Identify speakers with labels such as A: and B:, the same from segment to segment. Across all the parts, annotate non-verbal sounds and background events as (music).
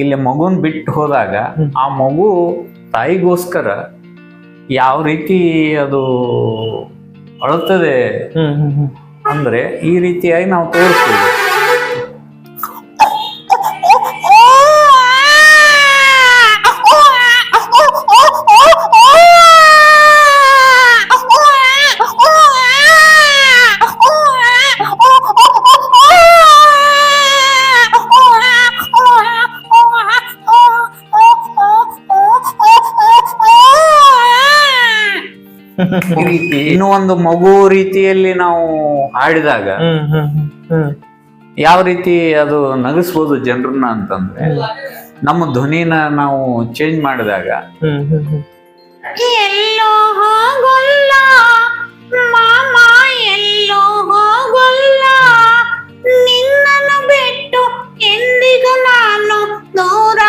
A: ಇಲ್ಲಿ ಮಗುನ್ ಬಿಟ್ಟು ಹೋದಾಗ ಆ ಮಗು ತಾಯಿಗೋಸ್ಕರ ಯಾವ ರೀತಿ ಅದು ಅಳುತ್ತದೆ ಅಂದ್ರೆ ಈ ರೀತಿಯಾಗಿ ನಾವು ತೋರಿಸ್ತೀವಿ. ಇನ್ನೂ ಒಂದು ಮಗು ರೀತಿಯಲ್ಲಿ ನಾವು ಹಾಡಿದಾಗ ಯಾವ ರೀತಿ ಅದು ನಗಿಸ್ಬೋದು ಜನರನ್ನ ಅಂತಂದ್ರೆ ನಮ್ಮ ಧ್ವನಿನ ನಾವು ಚೇಂಜ್ ಮಾಡಿದಾಗ
B: ಹೋಗಲ್ಲ ಮಾಮ ಎಲ್ಲೋ ಹೋಗಲ್ಲ ನಿನ್ನನ್ನು ಬಿಟ್ಟು ಎಂದಿಗೂ ನಾನು ದೂರ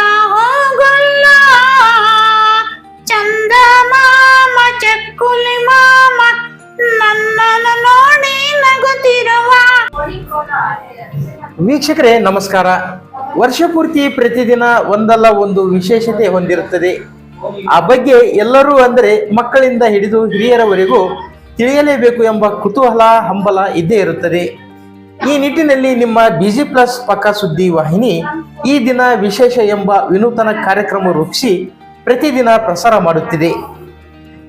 C: ವೀಕ್ಷಕರೇ, ನಮಸ್ಕಾರ. ವರ್ಷ ಪೂರ್ತಿ ಪ್ರತಿದಿನ ಒಂದಲ್ಲ ಒಂದು ವಿಶೇಷತೆ ಹೊಂದಿರುತ್ತದೆ. ಆ ಬಗ್ಗೆ ಎಲ್ಲರೂ ಅಂದರೆ ಮಕ್ಕಳಿಂದ ಹಿಡಿದು ಹಿರಿಯರವರೆಗೂ ತಿಳಿಯಲೇಬೇಕು ಎಂಬ ಕುತೂಹಲ, ಹಂಬಲ ಇದ್ದೇ ಇರುತ್ತದೆ. ಈ ನಿಟ್ಟಿನಲ್ಲಿ ನಿಮ್ಮ ಬಿಜಿ ಪ್ಲಸ್ ಪಕ್ಕ ಸುದ್ದಿ ವಾಹಿನಿ, ಈ ದಿನ ವಿಶೇಷ ಎಂಬ ವಿನೂತನ ಕಾರ್ಯಕ್ರಮ ರೂಪಿಸಿ ಪ್ರತಿದಿನ ಪ್ರಸಾರ ಮಾಡುತ್ತಿದೆ.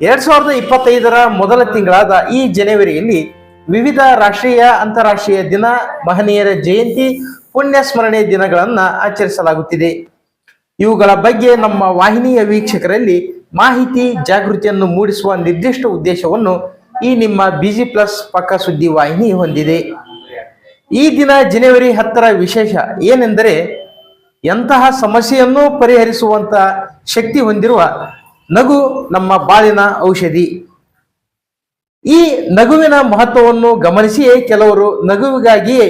C: ಎರಡ್ ಸಾವಿರದ ಇಪ್ಪತ್ತೈದರ ಮೊದಲ ತಿಂಗಳಾದ ಈ ಜನವರಿಯಲ್ಲಿ ವಿವಿಧ ರಾಷ್ಟ್ರೀಯ, ಅಂತಾರಾಷ್ಟ್ರೀಯ ದಿನ, ಮಹನೀಯರ ಜಯಂತಿ, ಪುಣ್ಯ ಸ್ಮರಣೆ ದಿನಗಳನ್ನ ಆಚರಿಸಲಾಗುತ್ತಿದೆ. ಇವುಗಳ ಬಗ್ಗೆ ನಮ್ಮ ವಾಹಿನಿಯ ವೀಕ್ಷಕರಲ್ಲಿ ಮಾಹಿತಿ, ಜಾಗೃತಿಯನ್ನು ಮೂಡಿಸುವ ನಿರ್ದಿಷ್ಟ ಉದ್ದೇಶವನ್ನು ಈ ನಿಮ್ಮ ಬಿಜಿ ಪ್ಲಸ್ ಪಕ್ಕ ಸುದ್ದಿ ವಾಹಿನಿ ಹೊಂದಿದೆ. ಈ ದಿನ ಜನವರಿ ಹತ್ತರ ವಿಶೇಷ ಏನೆಂದರೆ, ಎಂತಹ ಸಮಸ್ಯೆಯನ್ನು ಪರಿಹರಿಸುವಂತ ಶಕ್ತಿ ಹೊಂದಿರುವ ನಗು ನಮ್ಮ ಬಾಳಿನ ಔಷಧಿ. ಈ ನಗುವಿನ ಮಹತ್ವವನ್ನು ಗಮನಿಸಿಯೇ ಕೆಲವರು ನಗುವಿಗಾಗಿ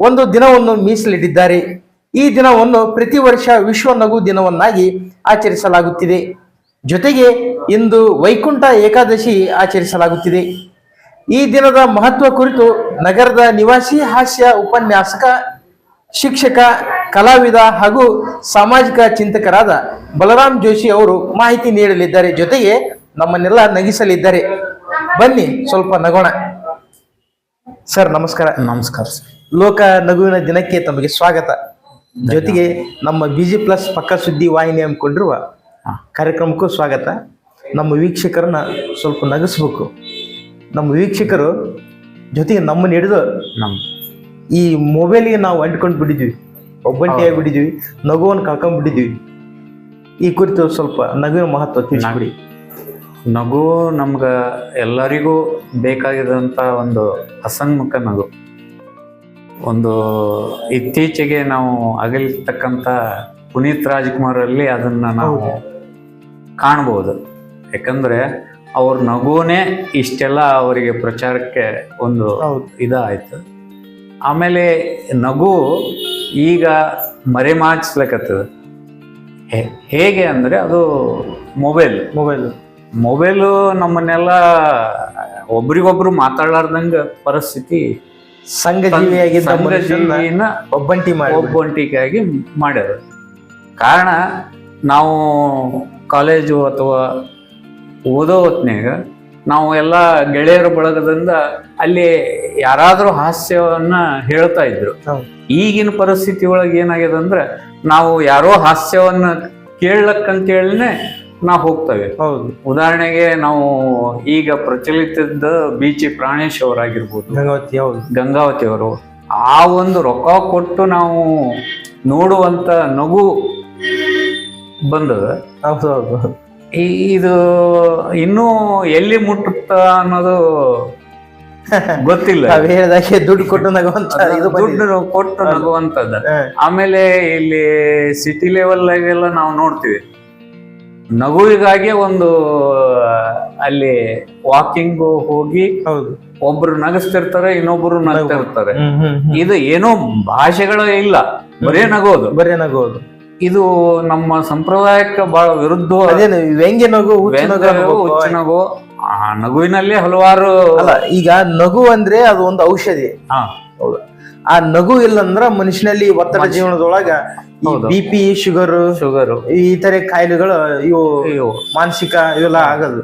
C: ಒಂದು ದಿನವನ್ನು ಮೀಸಲಿಟ್ಟಿದ್ದಾರೆ. ಈ ದಿನವನ್ನು ಪ್ರತಿ ವರ್ಷ ವಿಶ್ವ ನಗು ದಿನವನ್ನಾಗಿ ಆಚರಿಸಲಾಗುತ್ತಿದೆ. ಜೊತೆಗೆ ಇಂದು ವೈಕುಂಠ ಏಕಾದಶಿ ಆಚರಿಸಲಾಗುತ್ತಿದೆ. ಈ ದಿನದ ಮಹತ್ವ ಕುರಿತು ನಗರದ ನಿವಾಸಿ ಹಾಸ್ಯ ಉಪನ್ಯಾಸಕ, ಶಿಕ್ಷಕ, ಕಲಾವಿದ ಹಾಗೂ ಸಾಮಾಜಿಕ ಚಿಂತಕರಾದ ಬಲರಾಮ್ ಜೋಶಿ ಅವರು ಮಾಹಿತಿ ನೀಡಲಿದ್ದಾರೆ. ಜೊತೆಗೆ ನಮ್ಮನ್ನೆಲ್ಲ ನಗಿಸಲಿದ್ದಾರೆ. ಬನ್ನಿ ಸ್ವಲ್ಪ ನಗೋಣ. ಸರ್ ನಮಸ್ಕಾರ.
A: ನಮಸ್ಕಾರ ಸರ್.
C: ಲೋಕ ನಗುವಿನ ದಿನಕ್ಕೆ ತಮಗೆ ಸ್ವಾಗತ. ಜೊತೆಗೆ ನಮ್ಮ ಬಿಜಿ ಪ್ಲಸ್ ಪಕ್ಕ ಸುದ್ದಿ ವಾಹಿನಿ ಹಮ್ಮಿಕೊಂಡಿರುವ. ಕಾರ್ಯಕ್ರಮಕ್ಕೂ ಸ್ವಾಗತ. ನಮ್ಮ ವೀಕ್ಷಕರನ್ನ ಸ್ವಲ್ಪ ನಗಿಸ್ಬೇಕು. ನಮ್ಮ ವೀಕ್ಷಕರು ಜೊತೆಗೆ ನಮ್ಮನ್ನ ಹಿಡಿದು
A: ನಮ್ಮ
C: ಈ ಮೊಬೈಲ್ಗೆ ನಾವು ಅಂಟ್ಕೊಂಡು ಬಿಟ್ಟಿದ್ವಿ. ಒಬ್ಬಂಟಿಯಾಗಿ ಬಿಟ್ಟಿದ್ವಿ ನಗುವನ್ನು ಕಳ್ಕೊಂಡ್ಬಿಟ್ಟಿದ್ವಿ ಈ ಕುರಿತು ಸ್ವಲ್ಪ ನಗುವಿನ ಮಹತ್ವ ತಿಳಿಸ್ಬಿಡಿ.
A: ನಗು ನಮ್ಗೆ ಎಲ್ಲರಿಗೂ ಬೇಕಾಗಿದಂತ ಒಂದು ಅಸಂಮುಖ ನಗು. ಒಂದು ಇತ್ತೀಚೆಗೆ ನಾವು ಅಗಲಿರ್ತಕ್ಕಂಥ ಪುನೀತ್ ರಾಜ್ಕುಮಾರ್ ಅಲ್ಲಿ ಅದನ್ನ ನಾವು ಕಾಣ್ಬೋದು. ಯಾಕಂದ್ರೆ ಅವ್ರ ನಗುನೇ ಇಷ್ಟೆಲ್ಲ ಅವರಿಗೆ ಪ್ರಚಾರಕ್ಕೆ ಒಂದು ಇದಾಯ್ತು. ಆಮೇಲೆ ನಗು ಈಗ ಮರೆಮಾಚ್ಲಕತ್ತದ ಹೇಗೆ ಅಂದ್ರೆ ಅದು ಮೊಬೈಲ್.
C: ಮೊಬೈಲ್.
A: ಮೊಬೈಲು ನಮ್ಮನ್ನೆಲ್ಲ ಒಬ್ರಿಗೊಬ್ರು ಮಾತಾಡ್ಲಾರ್ದಂಗ ಪರಿಸ್ಥಿತಿ
C: ಸಂಘ
A: ಸಂಘಜೀವಿನ
C: ಒಬ್ಬಂಟಿ ಮಾಡಿ
A: ಒಬ್ಬೊಂಟಿಗಾಗಿ ಮಾಡ್ಯಾರ. ಕಾರಣ ನಾವು ಕಾಲೇಜು ಅಥವಾ ಓದೋ ಹೊತ್ನ್ಯಾಗ ನಾವು ಎಲ್ಲ ಗೆಳೆಯರ ಬಳಗದಿಂದ ಅಲ್ಲಿ ಯಾರಾದರೂ ಹಾಸ್ಯವನ್ನ ಹೇಳ್ತಾ ಇದ್ರು. ಈಗಿನ ಪರಿಸ್ಥಿತಿ ಒಳಗೆ ಏನಾಗಿದೆ ಅಂದ್ರೆ ನಾವು ಯಾರೋ ಹಾಸ್ಯವನ್ನ ಕೇಳಕ್ಕಂತೇಳಿನೇ ನಾವು ಹೋಗ್ತೇವೆ.
C: ಹೌದು.
A: ಉದಾಹರಣೆಗೆ ನಾವು ಈಗ ಪ್ರಚಲಿತದ ಬೀಚಿ ಪ್ರಾಣೇಶ್ ಅವರಾಗಿರ್ಬೋದು.
C: ಗಂಗಾವತಿ ಹೌದು.
A: ಗಂಗಾವತಿ ಅವರು. ಆ ಒಂದು ರೊಕ್ಕ ಕೊಟ್ಟು ನಾವು ನೋಡುವಂತ ನಗು ಬಂದದ.
C: ಹೌದು ಹೌದು.
A: ಇದು ಇನ್ನೂ ಎಲ್ಲಿ ಮುಟ್ಟುತ್ತ ಅನ್ನೋದು (laughs) ಗೊತ್ತಿಲ್ಲ.
C: ದುಡ್ಡು ಕೊಟ್ಟು ನಗುವಂತ
A: ದುಡ್ಡು ಕೊಟ್ಟು ನಗುವಂತದ ಆಮೇಲೆ ಇಲ್ಲಿ ಸಿಟಿ ಲೆವೆಲ್ ಎಲ್ಲ ನಾವು ನೋಡ್ತೀವಿ. ನಗುವಿಗಾಗಿ ಒಂದು ಅಲ್ಲಿ ವಾಕಿಂಗ್ ಹೋಗಿ
C: ಹೌದು.
A: ಒಬ್ರು ನಗಸ್ತಿರ್ತಾರೆ ಇನ್ನೊಬ್ರು ನಗ್ತಿರ್ತಾರೆ. ಇದು ಏನೋ ಭಾಷೆಗಳು ಇಲ್ಲ. ಬರೇ ನಗೋದು.
C: ಬರೇ ನಗೋದು.
A: ಇದು ನಮ್ಮ ಸಂಪ್ರದಾಯಕ್ಕೆ ಬಹಳ ವಿರುದ್ಧ
C: ವ್ಯಂಗ್ಯ ನಗು ಹುಚ್ಚು ನಗು
A: ಆ ನಗುವಿನಲ್ಲಿ ಹಲವಾರು
C: ಅಲ್ಲ ಈಗ ನಗು ಅಂದ್ರೆ ಅದು ಒಂದು ಔಷಧಿ. ಹೌದು. ಆ ನಗು ಇಲ್ಲ ಅಂದ್ರ ಮನುಷ್ಯನಲ್ಲಿ ಒತ್ತಡ ಜೀವನದೊಳಗ. ಬಿ ಪಿ ಶುಗರ್
A: ಶುಗರ್
C: ಈ ತರ ಕಾಯಿಲೆಗಳು ಇವು ಮಾನಸಿಕ ಇವೆಲ್ಲ ಆಗದು.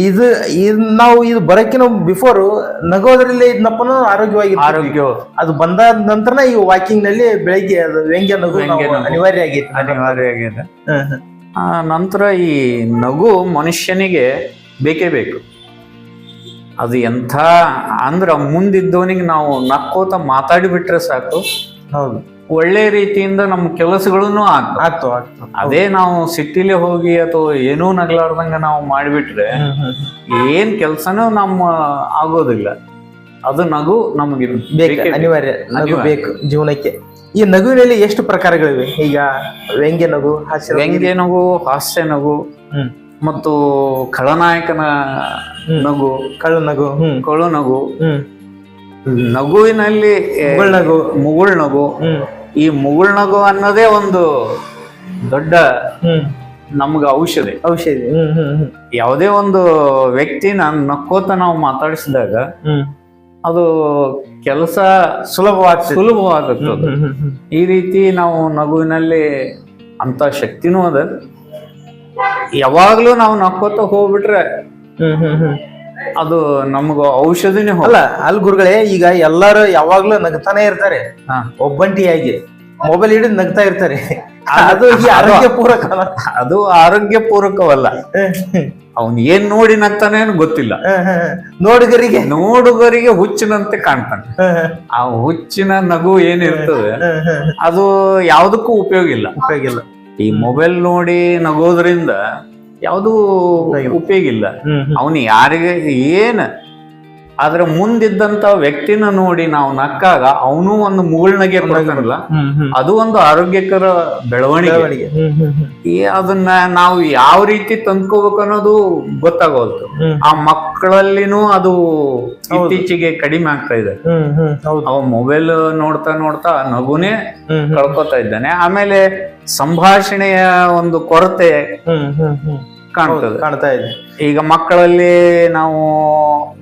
C: ಇದು ಇದು ನಾವು ಇದು ಬರಕಿನ ಬಿಫೋರ್ ನಗೋದ್ರಲ್ಲಿ ಇದ್ನಪ್ಪ ಆರೋಗ್ಯವಾಗಿ
A: ಆರೋಗ್ಯ.
C: ಅದು ಬಂದ ನಂತರ ಈ ವಾಕಿಂಗ್ನಲ್ಲಿ ಬೆಳಿಗ್ಗೆ ಅದು ವ್ಯಂಗ್ಯ ನಗು ಅನಿವಾರ್ಯ ಆಗಿತ್ತು
A: ಅನಿವಾರ್ಯ ಆಗಿದೆ
C: ಹ್ಮ್, ಹ್ಮ್.
A: ಆ ನಂತರ ಈ ನಗು ಮನುಷ್ಯನಿಗೆ ಬೇಕೇ ಬೇಕು. ಅದು ಎಂಥ ಅಂದ್ರೆ ಮುಂದಿದ್ದವನಿಗೆ ನಾವು ನಕ್ಕೋತ ಮಾತಾಡಿಬಿಟ್ರೆ ಸಾಕು.
C: ಹೌದು.
A: ಒಳ್ಳೆ ರೀತಿಯಿಂದ ನಮ್ಮ ಕೆಲಸಗಳನ್ನು
C: ಆಗ್ತು
A: ಅದೇ ನಾವು ಸಿಟಿಲಿ ಹೋಗಿ ಅಥವಾ ಏನೂ ನಗಲಾರ್ದಂಗ ನಾವು ಮಾಡಿಬಿಟ್ರೆ. ಏನ್ ಕೆಲಸನೂ ನಮ್ಮ ಆಗೋದಿಲ್ಲ. ಅದು ನಗು ನಮಗೆ
C: ಅನಿವಾರ್ಯ ನಗು ಬೇಕು ಜೀವನಕ್ಕೆ. ಈ ನಗುವಿನಲ್ಲಿ ಎಷ್ಟು ಪ್ರಕಾರಗಳಿವೆ? ಈಗ ವ್ಯಂಗ್ಯ ನಗು ಹಾಸ್ಯ.
A: ವ್ಯಂಗ್ಯ ನಗು ಹಾಸ್ಯ ನಗು. ಮತ್ತು ಖಳನಾಯಕನ ನಗು
C: ಕಳ್ಳ ನಗು ಹ್ಮ್.
A: ಕಳು ನಗು
C: ಹ್ಮ್.
A: ನಗುವಿನಲ್ಲಿ
C: ಮುಗುಳ್ ನಗು.
A: ಮುಗುಳ್ ನಗು.
C: ಹ್ಮ್.
A: ಈ ಮುಗುಳ್ ನಗು ಅನ್ನೋದೇ ಒಂದು ದೊಡ್ಡ
C: ಹ್ಮ್.
A: ನಮ್ಗೆ ಔಷಧಿ.
C: ಔಷಧಿ. ಹ್ಮ್ ಹ್ಮ್ ಹ್ಮ್.
A: ಯಾವುದೇ ಒಂದು ವ್ಯಕ್ತಿ ನಾನು ನಕ್ಕೋತ ನಾವು ಮಾತಾಡಿಸಿದಾಗ
C: ಹ್ಮ್.
A: ಅದು ಕೆಲಸ
C: ಸುಲಭವಾಗ
A: ಸುಲಭವಾಗುತ್ತೆ ಅದು.
C: ಹ್ಮ್ ಹ್ಮ್ ಹ್ಮ್
A: ಈ ರೀತಿ ನಾವು ನಗುವಿನಲ್ಲಿ ಅಂತ ಶಕ್ತಿನೂ ಅದ. ಯಾವಾಗ್ಲೂ ನಾವು ನಕ್ಕೋತ ಹೋಗ್ಬಿಟ್ರೆ
C: ಹ್ಮ್ ಹ್ಮ್ ಹ್ಮ್.
A: ಅದು ನಮಗ ಔಷಧಿನೇ ಹೋಗ
C: ಅಲ್ಲ ಅಲ್ ಗುರುಗಳೇ ಈಗ ಎಲ್ಲಾರು ಯಾವಾಗ್ಲೂ ನಗ್ತಾನೆ ಇರ್ತಾರೆ.
A: ಹಾ.
C: ಒಬ್ಬಂಟಿಯಾಗಿ. ಮೊಬೈಲ್ ಹಿಡಿದು ನಗ್ತಾ ಇರ್ತಾರೆ. ಅದು ಈ ಆರೋಗ್ಯ ಪೂರಕ ಅಲ್ಲ?
A: ಅದು ಆರೋಗ್ಯ ಪೂರಕವಲ್ಲ ಅವನ್ ಏನ್ ನೋಡಿ ನಗ್ತಾನೆ ಅಂತ ಗೊತ್ತಿಲ್ಲ.
C: ನೋಡುಗರಿಗೆ.
A: ನೋಡುಗರಿಗೆ ಹುಚ್ಚಿನಂತೆ ಕಾಣ್ತಾನೆ. ಆ ಹುಚ್ಚಿನ ನಗು ಏನಿರ್ತದೆ. ಅದು ಯಾವುದಕ್ಕೂ ಉಪಯೋಗ ಇಲ್ಲ.
C: ಉಪಯೋಗ ಇಲ್ಲ.
A: ಈ ಮೊಬೈಲ್ ನೋಡಿ ನಗೋದ್ರಿಂದ ಯಾವುದು ಉಪಯೋಗ ಇಲ್ಲ. ಅವನು ಯಾರಿಗೆ ಏನ್ ಆದ್ರೆ ಮುಂದಿದ್ದಂತ ವ್ಯಕ್ತಿನ ನೋಡಿ ನಾವು ನಕ್ಕಾಗ ಅವನು ಒಂದು ಮುಗುಳ್ನಗೆ
C: ಹ್ಮ್.
A: ಅದು ಒಂದು ಆರೋಗ್ಯಕರ ಬೆಳವಣಿಗೆ. ಈ ಅದನ್ನ ನಾವು ಯಾವ ರೀತಿ ತಂದ್ಕೋಬೇಕು ಅನ್ನೋದು ಗೊತ್ತಾಗೋಲ್ತು. ಆ ಮಕ್ಕಳಲ್ಲಿನೂ ಅದು ಇತ್ತೀಚೆಗೆ ಕಡಿಮೆ ಆಗ್ತಾ ಇದೆ. ಅವ ಮೊಬೈಲ್ ನೋಡ್ತಾ ನೋಡ್ತಾ ನಗುನೇ. ಕಳ್ಕೊತಾ ಇದ್ದಾನೆ. ಆಮೇಲೆ ಸಂಭಾಷಣೆಯ ಒಂದು ಕೊರತೆ. ಕಾಣ್ತದೆ.
C: ಕಾಣ್ತಾ ಇದೆ.
A: ಈಗ ಮಕ್ಕಳಲ್ಲಿ ನಾವು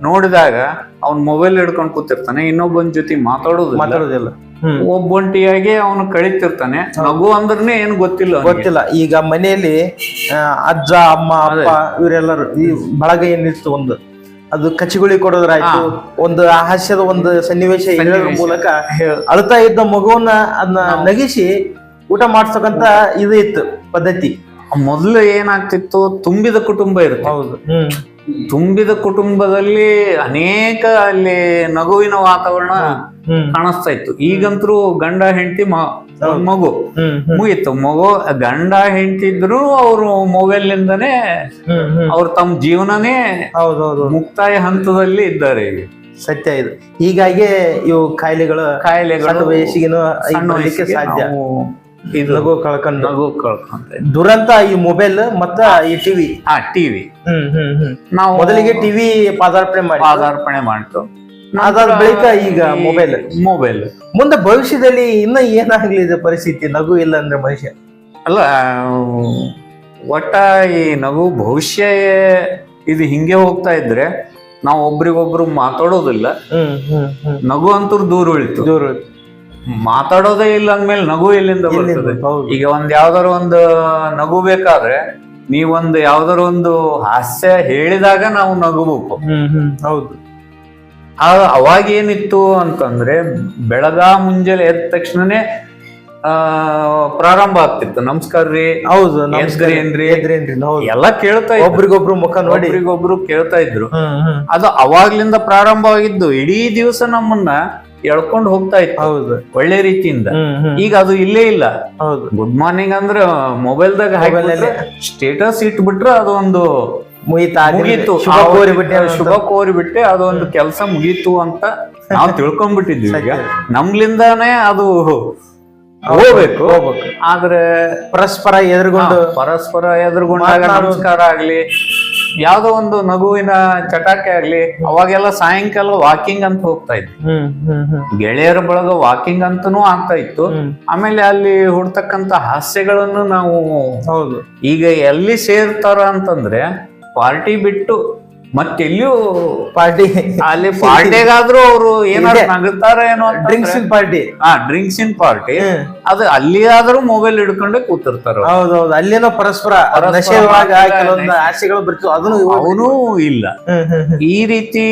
A: ನೋಡಿದಾಗ ಅವ್ನ್ ಮೊಬೈಲ್ ಹಿಡ್ಕೊಂಡು ಕೂತಿರ್ತಾನೆ ಇನ್ನೊಬ್ಬನ ಜೊತೆ ಮಾತಾಡೋದು
C: ಮಾತಾಡೋದಿಲ್ಲ. ಹ್ಮ್.
A: ಒಬ್ಬೊಂಟಿಯಾಗಿ ಅವನು ಕಳಿತಿರ್ತಾನೆ. ನಗು ಅಂದ್ರನೇ ಏನು ಗೊತ್ತಿಲ್ಲ ಅವ್ನಿಗೆ.
C: ಗೊತ್ತಿಲ್ಲ. ಈಗ ಮನೆಯಲ್ಲಿ ಆ, ಅಜ್ಜ ಅಮ್ಮ ಅಪ್ಪ ಇವರೆಲ್ಲರು ಈ ಬಳಗ ಏನಿತ್ತು ಒಂದು ಅದು ಕಚಿಗುಳಿ ಕೊಡೋದ್ರಾಯ್ತು ಒಂದು ಹಾಸ್ಯದ ಒಂದು ಸನ್ನಿವೇಶ ಹೇಳೋದ್ರ ಮೂಲಕ ಅಳ್ತಾ ಇದ್ದ ಮಗುವನ್ನ ಅದನ್ನ ನಗಿಸಿ ಊಟ ಮಾಡ್ಸಕಂತ ಇದು ಇತ್ತು ಪದ್ಧತಿ.
A: ಮೊದಲು ಏನಾಗ್ತಿತ್ತು ತುಂಬಿದ ಕುಟುಂಬ ಇರುತ್ತೆ.
C: ಹೌದು. ಹ್ಮ್.
A: ತುಂಬಿದ ಕುಟುಂಬದಲ್ಲಿ ಅನೇಕ ಅಲ್ಲಿ ನಗುವಿನ ವಾತಾವರಣ ಕಾಣಿಸ್ತಾ ಇತ್ತು. ಈಗಂತರೂ ಗಂಡ ಹೆಂಡತಿ ಮಗು ಮುಗಿತ್ತು ಮಗು ಗಂಡ ಹೆಂಡತಿ ಇದ್ರು ಅವರು ಮೊಬೈಲ್ ನಿಂದನೇ ಅವ್ರು ತಮ್ಮ ಜೀವನನೇ ಮುಕ್ತಾಯ ಹಂತದಲ್ಲಿ ಇದ್ದಾರೆ ಈಗ.
C: ಸತ್ಯ ಇದು. ಹೀಗಾಗಿ ಇವು ಕಾಯಿಲೆಗಳು
A: ಕಾಯಿಲೆಗಳು
C: ಸಾಧ್ಯ.
A: ಇದು
C: ನಗು ಕಳ್ಕೊಂಡು.
A: ನಗು ಕಳ್ಕೊಂತ
C: ದುರಂತ ಈ ಮೊಬೈಲ್ ಮತ್ತ ಈ ಟಿವಿ
A: ಹಾ ಟಿವಿ
C: ಹ್ಮ್ ಹ್ಮ್ ಹ್ಮ್.
A: ನಾವು
C: ಮೊದಲಿಗೆ ಟಿವಿ ಪಾದಾರ್ಪಣೆ ಮಾಡಿ
A: ಪಾದಾರ್ಪಣೆ ಮಾಡ್ತು
C: ಅದಾದ ಬಳಿಕ ಈಗ ಮೊಬೈಲ್
A: ಮೊಬೈಲ್
C: ಮುಂದೆ ಭವಿಷ್ಯದಲ್ಲಿ ಇನ್ನ ಏನಾಗ್ಲಿದೆ ಪರಿಸ್ಥಿತಿ? ನಗು ಇಲ್ಲ ಅಂದ್ರೆ ಮನುಷ್ಯ
A: ಅಲ್ಲ ಒಟ್ಟ ಈ ನಗು ಭವಿಷ್ಯ ಇದು ಹಿಂಗೆ ಹೋಗ್ತಾ ಇದ್ರೆ ನಾವು ಒಬ್ರಿಗೊಬ್ರು ಮಾತಾಡೋದಿಲ್ಲ.
C: ಹ್ಮ್ ಹ್ಮ್ ಹ್ಮ್.
A: ನಗು ಅಂತೂ ದೂರ ಉಳಿತು.
C: ದೂರ
A: ಮಾತಾಡೋದೇ ಇಲ್ಲ ಅಂದ್ಮೇಲೆ ನಗು ಎಲ್ಲಿಂದ ಬರ್ತದೆ? ಈಗ ಒಂದ್ ಯಾವ್ದಾರ ಒಂದು ನಗು ಬೇಕಾದ್ರೆ ನೀವೊಂದು ಯಾವ್ದಾರ ಒಂದು ಹಾಸ್ಯ ಹೇಳಿದಾಗ ನಾವು ನಗಬೇಕು
C: ಹೌದು.
A: ಅವಾಗ ಏನಿತ್ತು ಅಂತಂದ್ರೆ ಬೆಳಗ ಮುಂಜಾನೆ ಎದ್ದ ತಕ್ಷಣನೇ ಆ ಪ್ರಾರಂಭ ಆಗ್ತಿತ್ತು. ನಮಸ್ಕಾರ ರೀ.
C: ಹೌದು ನಮಸ್ಕಾರ. ಏನ್ರಿ?
A: ಎಲ್ಲ ಕೇಳ್ತಾ
C: ಒಬ್ರಿಗೊಬ್ರು ಮುಖ ನೋಡಿ.
A: ಒಬ್ರಿಗೊಬ್ರು ಕೇಳ್ತಾ ಇದ್ರು. ಅದು ಅವಾಗ್ಲಿಂದ ಪ್ರಾರಂಭವಾಗಿದ್ದು. ಇಡೀ ದಿವಸ ನಮ್ಮನ್ನ ಎಳ್ಕೊಂಡು ಹೋಗ್ತಾ ಇತ್ತು.
C: ಹೌದು.
A: ಒಳ್ಳೆ ರೀತಿಯಿಂದ. ಈಗ ಅದು ಇಲ್ಲೇ ಇಲ್ಲ.
C: ಹೌದು.
A: ಗುಡ್ ಮಾರ್ನಿಂಗ್ ಅಂದ್ರೆ ಮೊಬೈಲ್ದಾಗ ಹಾಕಿ ಸ್ಟೇಟಸ್ ಇಟ್ಬಿಟ್ರೆ ಅದೊಂದು
C: ಮುಗಿತಾ ಶುಭ ಕೋರಿಬಿಟ್ಟೆ
A: ಅದೊಂದು ಕೆಲಸ ಮುಗೀತು ಅಂತ ನಾವು (laughs) ತಿಳ್ಕೊಂಡ್ಬಿಟ್ಟಿದ್ವಿ ಈಗ. ನಮ್ಲಿಂದಾನೇ ಅದು ಹೋಗ್ಬೇಕು.
C: ಹೋಗ್ಬೇಕು.
A: ಆದ್ರೆ
C: ಪರಸ್ಪರ ಎದುರುಗೊಂಡು
A: ಪರಸ್ಪರ ಎದುರುಗೊಂಡಾಗ ನಮಸ್ಕಾರ ಆಗ್ಲಿ. ಯಾವ್ದೋ ಒಂದು ನಗುವಿನ ಚಟಾಕೆ ಆಗ್ಲಿ ಅವಾಗೆಲ್ಲ ಸಾಯಂಕಾಲ ವಾಕಿಂಗ್ ಅಂತ ಹೋಗ್ತಾ ಇದ್ವಿ. ಗೆಳೆಯರ ಬಳಗ ವಾಕಿಂಗ್ ಅಂತನೂ ಆಗ್ತಾ ಇತ್ತು. ಆಮೇಲೆ ಅಲ್ಲಿ ಹುಡ್ತಕ್ಕಂತ ಹಾಸ್ಯಗಳನ್ನು ನಾವು
C: ಹೌದು.
A: ಈಗ ಎಲ್ಲಿ ಸೇರ್ತಾರ ಅಂತಂದ್ರೆ ಪಾರ್ಟಿ ಬಿಟ್ಟು ಮತ್ತೆಲ್ಲಿಯೂ
C: ಪಾರ್ಟಿ
A: ಅಲ್ಲಿ ಪಾರ್ಟಿಗಾದ್ರೂ ಅವರು ಏನಾದ್ರು ನಗುತ್ತಾರೆ ಏನೋ
C: ಡ್ರಿಂಕ್ಸ್ ಇನ್ ಪಾರ್ಟಿ
A: ಹಾ ಡ್ರಿಂಕ್ಸ್ ಇನ್ ಪಾರ್ಟಿ ಅದು ಅಲ್ಲಿ ಆದ್ರೂ ಮೊಬೈಲ್ ಹಿಡ್ಕೊಂಡೆ ಕೂತಿರ್ತಾರೆ
C: ಹೌದೌದು ಅಲ್ಲೇನೋ ಪರಸ್ಪರ ನಶೆವಾಗ ಕೆಲವೊಂದು ಆಸೆಗಳು ಬರ್ತು ಅದನ್ನು
A: ಅವನು ಇಲ್ಲ. ಈ ರೀತಿ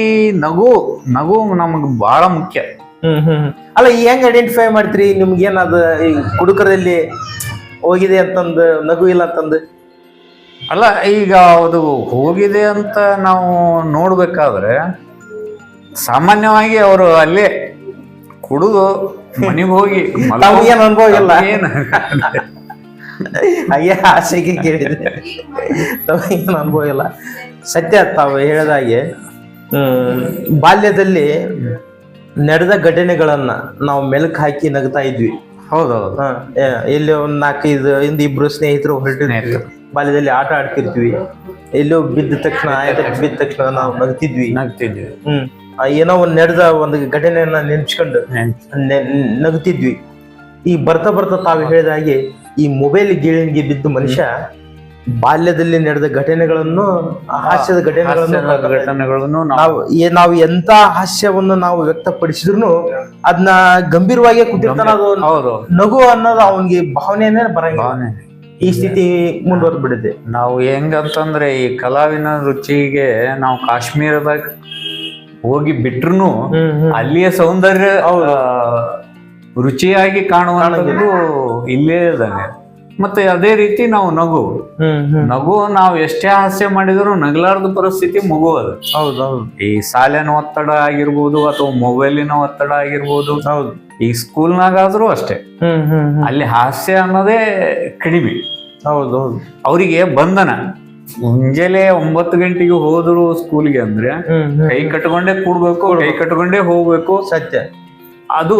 A: ನಗು ನಗು ನಮಗ್ ಬಹಳ ಮುಖ್ಯ.
C: ಹ್ಮ್ ಹ್ಮ್ ಹ್ಮ್. ಅಲ್ಲ ಹೆಂಗ್ ಐಡೆಂಟಿಫೈ ಮಾಡ್ತೀರಿ? ನಿಮ್ಗೆ ಏನದ ಈ ಕುಡುಕರಲ್ಲಿ ಹೋಗಿದೆ ಅಂತಂದು ನಗು ಇಲ್ಲ ಅಂತಂದು?
A: ಅಲ್ಲ ಈಗ ಅದು ಹೋಗಿದೆ ಅಂತ ನಾವು ನೋಡ್ಬೇಕಾದ್ರೆ ಸಾಮಾನ್ಯವಾಗಿ ಅವರು ಅಲ್ಲೇ ಕುಡಿದು ಮನೆಗೆ ಹೋಗಿ (laughs) ಏನು
C: ತಮ್ಗೇನ್ ಅನುಭವ ಇಲ್ಲ?
A: ಏನು?
C: ಅಯ್ಯ ಆಸೆಗೆ ಕೇಳಿದೆ. ಏನು ಅನುಭವ ಇಲ್ಲ ಸತ್ಯ ತಾವು ಹೇಳಿದಾಗೆ ಬಾಲ್ಯದಲ್ಲಿ ನಡೆದ ಘಟನೆಗಳನ್ನ ನಾವು ಮೆಲುಕು ಹಾಕಿ ನಗ್ತಾ ಇದ್ವಿ.
A: ಹೌದೌದು.
C: ಎಲ್ಲಿ ಒಂದು ನಾಲ್ಕೈದು ಇಂದ ಇಬ್ರು ಸ್ನೇಹಿತರು ಹೊರಟಿರ್ತೀವಿ ಬಾಲ್ಯದಲ್ಲಿ ಆಟ ಆಡ್ತಿರ್ತೀವಿ ಎಲ್ಲೋ ಬಿದ್ದ ತಕ್ಷಣ ಆಯ್ತ ಬಿದ್ದ ತಕ್ಷಣ ನಾವು ನಗ್ತಿದ್ವಿ.
A: ನಗ್ತಿದ್ವಿ.
C: ಹ್ಮ್. ಆ ಏನೋ ಒಂದ್ ನಡೆದ ಒಂದು ಘಟನೆಯನ್ನ ನೆನ್ಸ್ಕೊಂಡು ನಗ್ತಿದ್ವಿ. ಈ ಬರ್ತಾ ಬರ್ತಾ ತಾವು ಹೇಳಿದ ಹಾಗೆ ಈ ಮೊಬೈಲ್ ಗೀಳಿಗೆ ಬಿದ್ದು ಮನುಷ್ಯ ಬಾಲ್ಯದಲ್ಲಿ ನಡೆದ ಘಟನೆಗಳನ್ನು ಹಾಸ್ಯದ ಘಟನೆಗಳನ್ನು
A: ಘಟನೆಗಳನ್ನು ನಾವು
C: ನಾವು ಎಂತ ಹಾಸ್ಯವನ್ನು ನಾವು ವ್ಯಕ್ತಪಡಿಸಿದ್ರು ಅದನ್ನ ಗಂಭೀರವಾಗಿ ಕೂತಿರ್ತಾನ ನಗು ಅನ್ನೋದು ಅವನಿಗೆ ಭಾವನೆನೇ ಬರಂಗಿಲ್ಲ. ಈ ಸ್ಥಿತಿ ಮುಂದುವರೆದು ಬಿಡುತ್ತೆ
A: ನಾವು ಹೆಂಗಂತಂದ್ರೆ ಈ ಕಲಾವಿನ ರುಚಿಗೆ ನಾವು ಕಾಶ್ಮೀರದಾಗ ಹೋಗಿ ಬಿಟ್ರು ಅಲ್ಲಿಯ ಸೌಂದರ್ಯ ರುಚಿಯಾಗಿ ಕಾಣುವಂಥದ್ದು ಇಲ್ಲೇ ಇದ್ದಾನೆ ಮತ್ತೆ ಅದೇ ರೀತಿ ನಾವು ನಗು. ನಗು ನಾವು ಎಷ್ಟೇ ಹಾಸ್ಯ ಮಾಡಿದ್ರು ನಗಲಾರದ ಪರಿಸ್ಥಿತಿ ಮಗು ಅದು
C: ಹೌದು ಹೌದು.
A: ಈ ಸಾಲಿನ ಒತ್ತಡ ಆಗಿರ್ಬೋದು ಅಥವಾ ಮೊಬೈಲಿನ ಒತ್ತಡ ಆಗಿರ್ಬೋದು.
C: ಹೌದು.
A: ಈ ಸ್ಕೂಲ್ನಾಗಾದ್ರೂ ಅಷ್ಟೇ. ಅಲ್ಲಿ ಹಾಸ್ಯ ಅನ್ನೋದೇ ಕಡಿಮೆ.
C: ಹೌದು
A: ಅವರಿಗೆ ಬಂಧನ. ಮುಂಜಾನೆ ಒಂಬತ್ತು ಗಂಟೆಗೆ ಹೋದ್ರು ಸ್ಕೂಲ್ಗೆ ಅಂದ್ರೆ ಕೈ ಕಟ್ಕೊಂಡೇ ಕೂಡ್ಬೇಕು ಕೈ ಕಟ್ಕೊಂಡೇ ಹೋಗ್ಬೇಕು.
C: ಸತ್ಯ.
A: ಅದು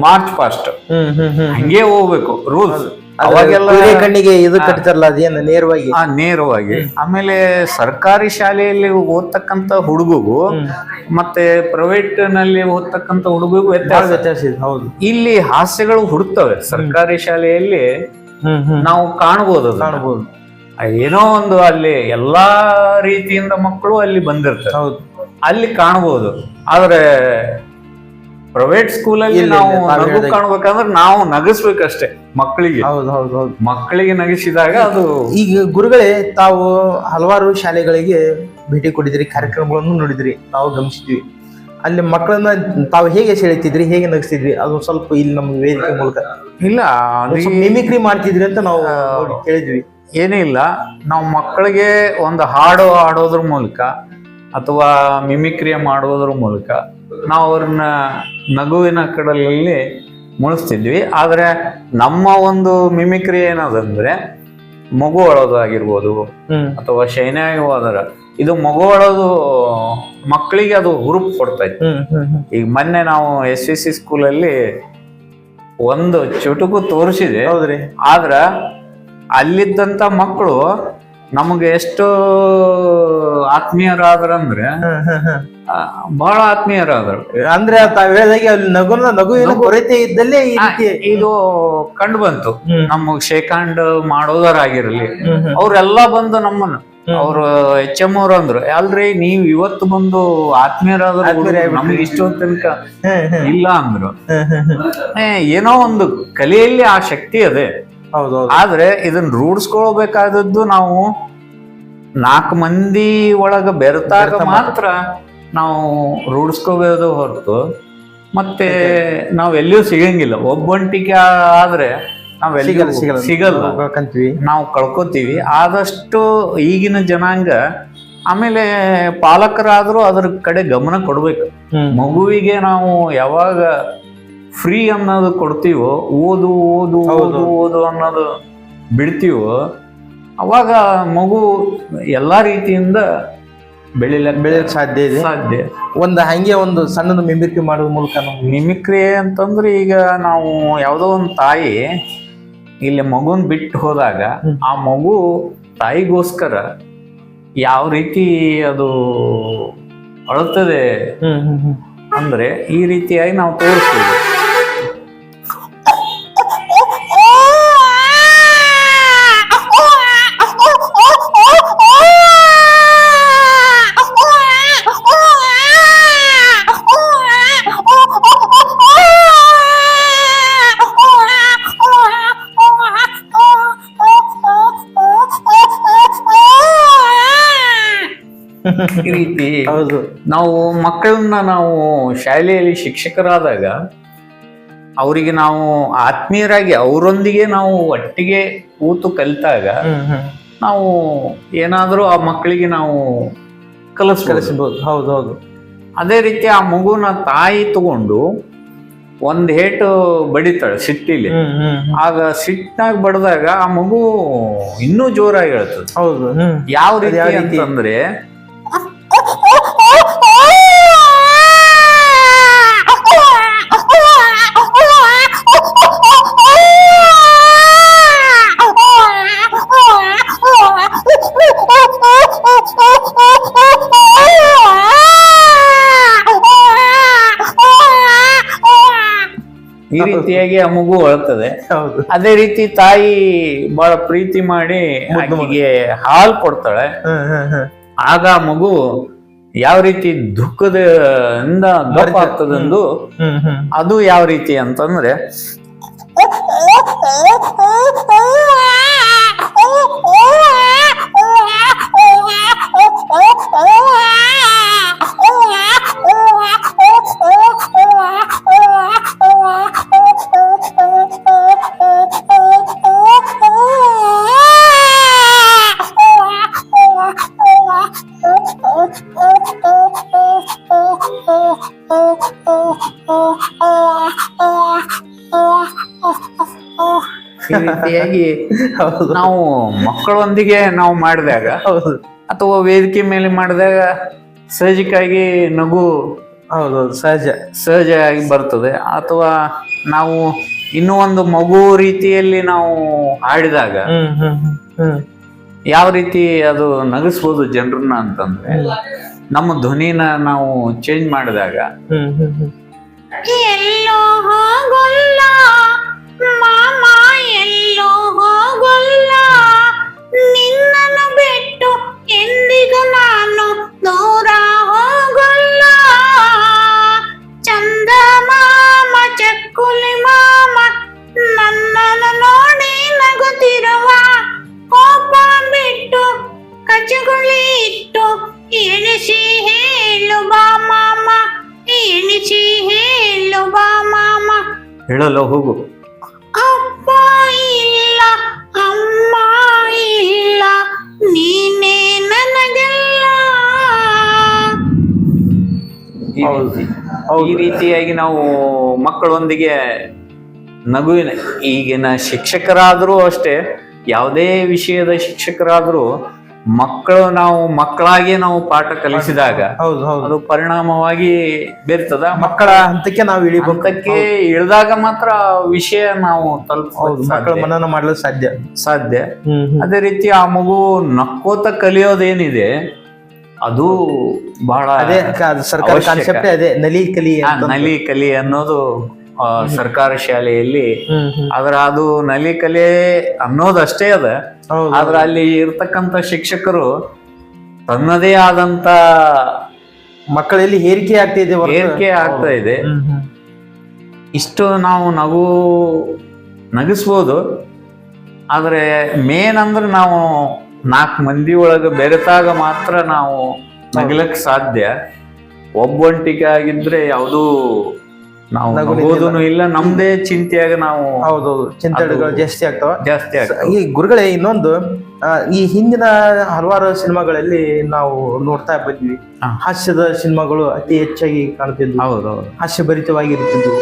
A: ಮಾರ್ಚ್
C: ಫಾಸ್ಟ್.
A: ಹಂಗೆ ಹೋಗ್ಬೇಕು ರೂಲ್ಸ್.
C: ಅವಾಗೆಲ್ಲ ಕಣ್ಣಿಗೆ ಇದು ಕಟ್ತಾರಲ್ಲ ಅದೇನು ನೇರವಾಗಿ?
A: ಆ, ನೇರವಾಗಿ. ಆಮೇಲೆ ಸರ್ಕಾರಿ ಶಾಲೆಯಲ್ಲಿ ಓದ್ತಕ್ಕಂತ ಹುಡುಗಗೂ ಮತ್ತೆ ಪ್ರೈವೇಟ್ನಲ್ಲಿ ಓದ್ತಕ್ಕಂತ ಹುಡುಗಗೂ ವ್ಯತ್ಯಾಸ.
C: ವ್ಯತ್ಯಾಸ ಇದೆ ಹೌದು.
A: ಇಲ್ಲಿ ಹಾಸ್ಯಗಳು ಹುಡುಕ್ತವೆ ಸರ್ಕಾರಿ ಶಾಲೆಯಲ್ಲಿ. ನಾವು ಕಾಣಬಹುದು.
C: ಕಾಣಬಹುದು
A: ಏನೋ ಒಂದು ಅಲ್ಲಿ ಎಲ್ಲಾ ರೀತಿಯಿಂದ ಮಕ್ಕಳು ಅಲ್ಲಿ ಬಂದಿರ್ತಾರೆ.
C: ಹೌದು.
A: ಅಲ್ಲಿ ಕಾಣಬಹುದು ಆದ್ರೆ ಪ್ರೈವೇಟ್ ಸ್ಕೂಲಲ್ಲಿ
C: ಇಲ್ಲ,
A: ನಾವು
C: ಇಲ್ಲ, ತಾವ್
A: ನಗು
C: ಹೇಳ್ದಾಗೆ.
A: ಕಾಣ್ಬೇಕಂದ್ರೆ ನಾವು ನಗಿಸ್ಬೇಕಷ್ಟೇ ಮಕ್ಕಳಿಗೆ.
C: ಹೌದು ಹೌದು ಹೌದು.
A: ಮಕ್ಕಳಿಗೆ ನಗಿಸಿದಾಗ ಅದು
C: ಈಗ ಗುರುಗಳೇ ತಾವು ಹಲವಾರು ಶಾಲೆಗಳಿಗೆ ಭೇಟಿ ಕೊಟ್ಟಿದ್ರಿ ಕಾರ್ಯಕ್ರಮಗಳನ್ನು ನೋಡಿದ್ರಿ ನಾವು ಗಮನಿಸಿದ್ವಿ. ಅಲ್ಲಿ ಮಕ್ಕಳನ್ನ ತಾವು ಹೇಗೆ ಸೆಳಿತಿದ್ರಿ ಹೇಗೆ ನಗಿಸ್ತಿದ್ರಿ ಅದು ಸ್ವಲ್ಪ ಇಲ್ಲಿ ನಮ್ಮ ವೇದಿಕೆ ಮೂಲಕ.
A: ಇಲ್ಲ ಅದು
C: ಮಿಮಿಕ್ರಿ ಮಾಡ್ತಿದ್ರಿ ಅಂತ ನಾವು ನೋಡಿ ಕೇಳಿದ್ವಿ.
A: ಏನೇ ಇಲ್ಲ ನಾವು ಮಕ್ಕಳಿಗೆ ಒಂದು ಹಾಡು ಹಾಡೋದ್ರ ಮೂಲಕ ಅಥವಾ ಮಿಮಿಕ್ರಿಯ ಮಾಡೋದ್ರ ಮೂಲಕ ನಾವು ಅವ್ರನ್ನ ನಗುವಿನ ಕಡಲಲ್ಲಿ ಮುಳಿಸ್ತಿದ್ವಿ ಆದರೆ ನಮ್ಮ ಒಂದು ಮಿಮಿಕ್ರಿ ಏನದಂದ್ರೆ ಮಗು ಅಳೋದು ಆಗಿರ್ಬೋದು ಅಥವಾ ಶೈನ ಹೋದರ ಇದು ಮಗು ಅಳೋದು ಮಕ್ಕಳಿಗೆ ಅದು ಹುರುಪು
C: ಹ್ಮ್ ಹ್ಮ್.
A: ಈಗ ಮೊನ್ನೆ ನಾವು ಎಸ್ ವಿ ಸಿ ಸ್ಕೂಲಲ್ಲಿ ಒಂದು ಚುಟುಕು ತೋರಿಸಿದೆ.
C: ಹೌದ್ರಿ.
A: ಆದ್ರ ಅಲ್ಲಿದ್ದಂತ ಮಕ್ಕಳು ನಮಗೆ ಎಷ್ಟು ಆತ್ಮೀಯರಾದ್ರಂದ್ರೆ ಬಹಳ ಆತ್ಮೀಯರಾದ್ರು.
C: ಅಂದ್ರೆ ತಾವ್ ಹೇಳಿದಾಗೆ ಅಲ್ಲಿ ನಗುನ ನಗುವಿನ ಕೊರತೆ ಇದ್ದಲ್ಲೇ
A: ಇದು ಕಂಡು ಬಂತು. ನಮಗ್ ಶೇಕ್ ಮಾಡೋದರಾಗಿರ್ಲಿ ಅವ್ರೆಲ್ಲ ಬಂದು ನಮ್ಮನ್ನ. ಅವ್ರು ಎಚ್ ಎಂ ಅವ್ರ ಅಂದ್ರು ಅಲ್ರಿ ನೀವ್ ಇವತ್ತು ಬಂದು ಆತ್ಮೀಯರಾದ್ರು. ನಮ್ಗೆ ಇಷ್ಟೊಂದ್ ತನಕ ಇಲ್ಲ ಅಂದ್ರು. ಏನೋ ಒಂದು ಕಲೆಯಲ್ಲಿ ಆ ಶಕ್ತಿ ಅದೇ. ಆದ್ರೆ ಇದನ್ನ ರೂಢಿಸ್ಕೊಳ್ಬೇಕಾದದ್ದು ನಾವು ನಾಲ್ಕು ಮಂದಿ ಒಳಗ ಬೆರೆತಾಗ ಮಾತ್ರ ನಾವು ರೂಢಿಸ್ಕೋಬೋದು ಹೊರತು ಮತ್ತೆ ನಾವ್ ಎಲ್ಲಿಯೂ ಸಿಗಂಗಿಲ್ಲ. ಒಬ್ಬಂಟಿಕೆ ಆದ್ರೆ ನಾವೆಲ್ಲ
C: ಸಿಗಲ್ಲ ಸಿಗಲ್ಲ.
A: ಸಿಗಲ್ಲ.
C: ಕಳ್ಕಂತೀವಿ
A: ನಾವು ಕಳ್ಕೊತೀವಿ. ಆದಷ್ಟು ಈಗಿನ ಜನಾಂಗ ಆಮೇಲೆ ಪಾಲಕರಾದ್ರೂ ಅದ್ರ ಕಡೆ ಗಮನ ಕೊಡ್ಬೇಕು. ಮಗುವಿಗೆ ನಾವು ಯಾವಾಗ ಫ್ರೀ ಅನ್ನೋದು ಕೊಡ್ತೀವೋ ಓದು ಓದು ಓದು ಓದು ಅನ್ನೋದು ಬಿಡ್ತೀವೋ ಅವಾಗ ಮಗು ಎಲ್ಲ ರೀತಿಯಿಂದ ಬೆಳಿಲ
C: ಬೆಳೆಯಕ್ಕೆ ಸಾಧ್ಯ ಇದೆ.
A: ಸಾಧ್ಯ.
C: ಒಂದು ಹಂಗೆ ಒಂದು ಸಣ್ಣದ ಮಿಮಿಕ್ರಿ ಮಾಡೋದ್ರ ಮೂಲಕ
A: ಮಿಮಿಕ್ರಿ ಅಂತಂದ್ರೆ ಈಗ ನಾವು ಯಾವುದೋ ಒಂದು ತಾಯಿ ಇಲ್ಲಿ ಮಗುನ್ ಬಿಟ್ಟು ಹೋದಾಗ ಆ ಮಗು ತಾಯಿಗೋಸ್ಕರ ಯಾವ ರೀತಿ ಅದು ಅಳುತ್ತದೆ ಅಂದ್ರೆ ಈ ರೀತಿಯಾಗಿ ನಾವು ತೋರಿಸ್ತೀವಿ. ಈ ರೀತಿ
C: ಹೌದು.
A: ನಾವು ಮಕ್ಕಳನ್ನ ನಾವು ಶಾಲೆಯಲ್ಲಿ ಶಿಕ್ಷಕರಾದಾಗ ಅವರಿಗೆ ನಾವು ಆತ್ಮೀಯರಾಗಿ ಅವರೊಂದಿಗೆ ನಾವು ಒಟ್ಟಿಗೆ ಕೂತು ಕಲಿತಾಗ ನಾವು ಏನಾದರೂ ಆ ಮಕ್ಕಳಿಗೆ ನಾವು ಕಲಿಸ್
C: ಕಲಿಸಬಹುದು ಹೌದು ಹೌದು.
A: ಅದೇ ರೀತಿ ಆ ಮಗುನ ತಾಯಿ ತಗೊಂಡು ಒಂದ್ ಹೇಟು ಬಡಿತಾಳೆ ಸಿಟ್ಟಿಲಿ. ಆಗ ಸಿಟ್ನಾಗ ಬಡದಾಗ ಆ ಮಗು ಇನ್ನೂ ಜೋರಾಗಿ ಹೇಳ್ತದೆ.
C: ಹೌದು
A: ಯಾವ ರೀತಿ
C: ಯಾವ ರೀತಿ?
A: ಅಂತಂದ್ರೆ ಈ ರೀತಿಯಾಗಿ ಆ ಮಗು ಅಳ್ತದೆ
C: ಹೌದು.
A: ಅದೇ ರೀತಿ ತಾಯಿ ಬಹಳ ಪ್ರೀತಿ ಮಾಡಿ ಆಕೆಗೆ ಹಾಲು ಕೊಡ್ತಾಳೆ. ಆಗ ಆ ಮಗು ಯಾವ ರೀತಿ ದುಃಖದ ಇಂದ ದಪ್ಪ ಆಗ್ತದೆಂದು ಅದು ಯಾವ ರೀತಿ ಅಂತಂದ್ರೆ ಈ ರೀತಿಯಾಗಿ
C: ಹೌದು.
A: ನಾವು ಮಕ್ಕಳೊಂದಿಗೆ ನಾವು ಮಾಡಿದಾಗ
C: ಹೌದು.
A: ಅಥವಾ ವೇದಿಕೆ ಮೇಲೆ ಮಾಡಿದಾಗ ಸಹಜಕ್ಕಾಗಿ ನಗು
C: ಹೌದು ಸಹಜ
A: ಸಹಜ. ಆಗಿ ಬರ್ತದೆ. ಅಥವಾ ನಾವು ಇನ್ನೂ ಒಂದು ಮಗು ರೀತಿಯಲ್ಲಿ ನಾವು
C: ಹ್ಮ್
A: ಯಾವ ರೀತಿ ಅದು ನಗಿಸ್ಬೋದು ಜನರನ್ನ ಅಂತಂದ್ರೆ ನಮ್ಮ ಧ್ವನಿನ ನಾವು ಚೇಂಜ್ ಮಾಡಿದಾಗ
B: ಎಲ್ಲೋ ಹೋಗಲ್ಲ ಮಾಮ ಎಲ್ಲೋ ಹೋಗಲ್ಲ ನಿನ್ನನ್ನು ಬಿಟ್ಟು ಎಂದಿಗೂ ನಾನು ದೂರ ಹೋಗಲ್ಲ ಚಂದ ಮಾಮ ಚಕ್ಕುಲಿ ಮಾಮ ನನ್ನನ್ನು ನೋಡಿ ನಗುತ್ತಿರುವ ಕೋಪ ಬಿಟ್ಟು ಕಚಗುಳಿ ಇಟ್ಟು ಎಣಿಸಿ ಹೇಳು ಬಾ ಮಾಮ ಎಣಿಸಿ ಹೇಳು ಬಾ ಮಾಮ
A: ಹೇಳಲ್ಲ ಹೋಗು
B: ಅಪ್ಪ ಇಲ್ಲ ಅಮ್ಮ ಇಲ್ಲ ನೀನೇ ನನಗೆಲ್ಲ
A: ಈ
C: ಹೌದು.
A: ರೀತಿ
C: ಹೌದು.
A: ಈ ರೀತಿಯಾಗಿ ನಾವು ಮಕ್ಕಳೊಂದಿಗೆ ನಗುವಿನ ಈಗಿನ ಶಿಕ್ಷಕರಾದರೂ ಅಷ್ಟೇ ಯಾವುದೇ ವಿಷಯದ ಶಿಕ್ಷಕರಾದರೂ ಮಕ್ಕಳು ನಾವು ಮಕ್ಕಳಾಗಿ ನಾವು ಪಾಠ ಕಲಿಸಿದಾಗ
C: ಹೌದು ಹೌದು.
A: ಅದು ಪರಿಣಾಮವಾಗಿ ಬೀರ್ತದ.
C: ಮಕ್ಕಳ ಹಂತಕ್ಕೆ ನಾವು ಇಳಿ
A: ಹಂತಕ್ಕೆ ಇಳಿದಾಗ ಮಾತ್ರ ವಿಷಯ ನಾವು
C: ತಲುಪಬಹುದು
A: ತಲುಪ
C: ಮಕ್ಕಳ ಮನನ ಮಾಡಲು ಸಾಧ್ಯ.
A: ಸಾಧ್ಯ. ಅದೇ ರೀತಿ ಆ ಮಗು ನಕ್ಕೋತ ಕಲಿಯೋದೇನಿದೆ ಅದು ಬಹಳ
C: ಅದೇ ಸರ್ಕಾರ ಕಾನ್ಸೆಪ್ಟ್ ಅದೇ ನಲಿ ಕಲಿ
A: ನಲಿ ಕಲಿ ಅನ್ನೋದು ಸರ್ಕಾರ ಶಾಲೆಯಲ್ಲಿ. ಆದ್ರ ಅದು ನಲಿ ಕಲೆ ಅನ್ನೋದಷ್ಟೇ ಅದ. ಆದ್ರೆ ಅಲ್ಲಿ ಇರ್ತಕ್ಕಂತ ಶಿಕ್ಷಕರು ತನ್ನದೇ ಆದಂತ
C: ಮಕ್ಕಳಲ್ಲಿ ಹೇರಿಕೆ ಆಗ್ತಾ ಇದೆ
A: ಹೇರಿಕೆ ಆಗ್ತಾ ಇದೆ. ಇಷ್ಟು ನಾವು ನಗು ನಗಿಸ್ಬೋದು. ಆದ್ರೆ ಮೇನ್ ಅಂದ್ರೆ ನಾವು ನಾಲ್ಕು ಮಂದಿ ಒಳಗೆ ಬೆರೆತಾಗ ಮಾತ್ರ ನಾವು ನಗಲಕ್ ಸಾಧ್ಯ. ಒಬ್ಬೊಂಟಿಗೆ ಆಗಿದ್ರೆ ಯಾವುದೂ ನಾವು
C: ನಗು
A: ಇಲ್ಲ ನಮ್ದೇ ಚಿಂತೆಯಾಗ ನಾವು
C: ಹೌದು ಚಿಂತನೆಗಳು
A: ಅದು-
C: ಜಾಸ್ತಿ ಆಗ್ತಾವ.
A: ಜಾಸ್ತಿ ಆಗ್ತದೆ
C: ಈ ಗುರುಗಳೇ ಇನ್ನೊಂದು ಈ ಹಿಂದಿನ ಹಲವಾರು ಸಿನಿಮಾಗಳಲ್ಲಿ ನಾವು ನೋಡ್ತಾ ಬಂದ್ವಿ. ಹಾಸ್ಯದ ಸಿನಿಮಾಗಳು ಅತಿ ಹೆಚ್ಚಾಗಿ ಕಾಣ್ತಿದ್ವು.
A: ಹೌದು ಹೌದು
C: ಹಾಸ್ಯಭರಿತವಾಗಿರ್ತಿದ್ವು.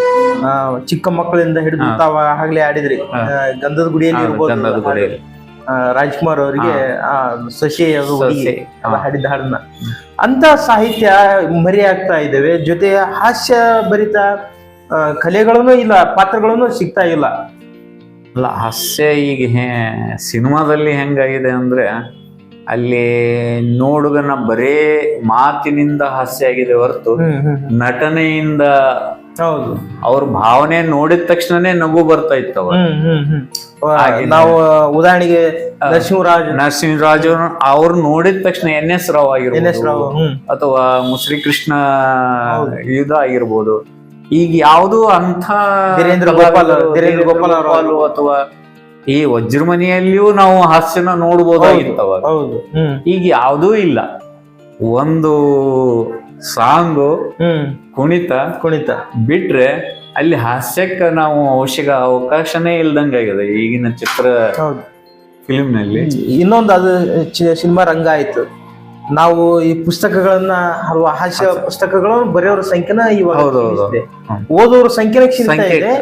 C: ಆ, ಚಿಕ್ಕ ಮಕ್ಕಳಿಂದ ಹಿಡಿದು ತಾವ ಆಗ್ಲೇ ಆಡಿದ್ರಿ. ಗಂಧದ ಗುಡಿಯಲ್ಲಿ ಇರ್ಬೋದು ರಾಜ್ಕುಮಾರ್ ಅವರಿಗೆ ಆ ಸೊಸೆ ಅದು. ಹಾಡಿದ ಹಾಡನ್ನ ಅಂತ ಸಾಹಿತ್ಯ ಮರೆಯಾಗ್ತಾ ಇದ್ದಾವೆ. ಜೊತೆ ಹಾಸ್ಯ ಭರಿತ ಕಲೆಗಳನ್ನು ಇಲ್ಲ ಪಾತ್ರಗಳನ್ನು ಸಿಗ್ತಾ ಇಲ್ಲ.
A: ಅಲ್ಲ ಹಾಸ್ಯ ಈಗ ಹೇ ಸಿನಿಮಾದಲ್ಲಿ ಹೆಂಗಾಗಿದೆ ಅಂದ್ರೆ ಅಲ್ಲಿ ನೋಡುಗನ ಬರೇ ಮಾತಿನಿಂದ ಹಾಸ್ಯ ಆಗಿದೆ ಹೊರತು. ನಟನೆಯಿಂದ
C: ಹೌದು.
A: ಅವ್ರ ಭಾವನೆ ನೋಡಿದ ತಕ್ಷಣನೇ ನಗು ಬರ್ತಾ
C: ಇತ್ತು
A: ಹಾಗೆ
C: ನಾವು ಉದಾಹರಣೆಗೆ ನರಸಿಂಹರಾಜ್.
A: ನರಸಿಂಹರಾಜ್ ಅವ್ರು ನೋಡಿದ ತಕ್ಷಣ ಎನ್ ಎಸ್ ರಾವ್ ಆಗಿರ್ಬೋದು. ಅಥವಾ ಮುಸ್ರೀ ಕೃಷ್ಣ ಯುದ್ಧ ಆಗಿರ್ಬೋದು. ಈಗ ಯಾವುದು ಅಂತ
C: ಧೀರೇಂದ್ರ ಗೋಪಾಲ್, ಧೀರೇಂದ್ರ ಗೋಪಾಲ್ ಅವರು-
A: ಅಥವಾ ಈ ವಜ್ರಮನಿಯಲ್ಲಿಯೂ ನಾವು ಹಾಸ್ಯನ ನೋಡ್ಬೋದಾಗಿತ್ತವ
C: ಹೌದು
A: ಈಗ ಯಾವುದೂ ಇಲ್ಲ. ಒಂದು ಸಾಂಗು ಕುಣಿತ
C: ಕುಣಿತ.
A: ಬಿಟ್ರೆ ಅಲ್ಲಿ ಹಾಸ್ಯಕ್ಕೆ ನಾವು ಅವಶ್ಯಕ ಅವಕಾಶನೇ ಇಲ್ದಂಗ ಆಗಿದೆ ಈಗಿನ ಚಿತ್ರ ಫಿಲ್ಮ್ನಲ್ಲಿ
C: ಇನ್ನೊಂದು ಅದು ಸಿನಿಮಾ ರಂಗ ಆಯ್ತು. ನಾವು ಈ ಪುಸ್ತಕಗಳನ್ನ ಹಲವು ಹಾಸ್ಯ ಪುಸ್ತಕಗಳನ್ನು ಬರೆಯೋರ ಸಂಖ್ಯೆನ ಇವಾಗ. ಓದೋರ ಸಂಖ್ಯೆನೇ ಕ್ಷೀಣಿಸ್ತಾ. ಇದೆ.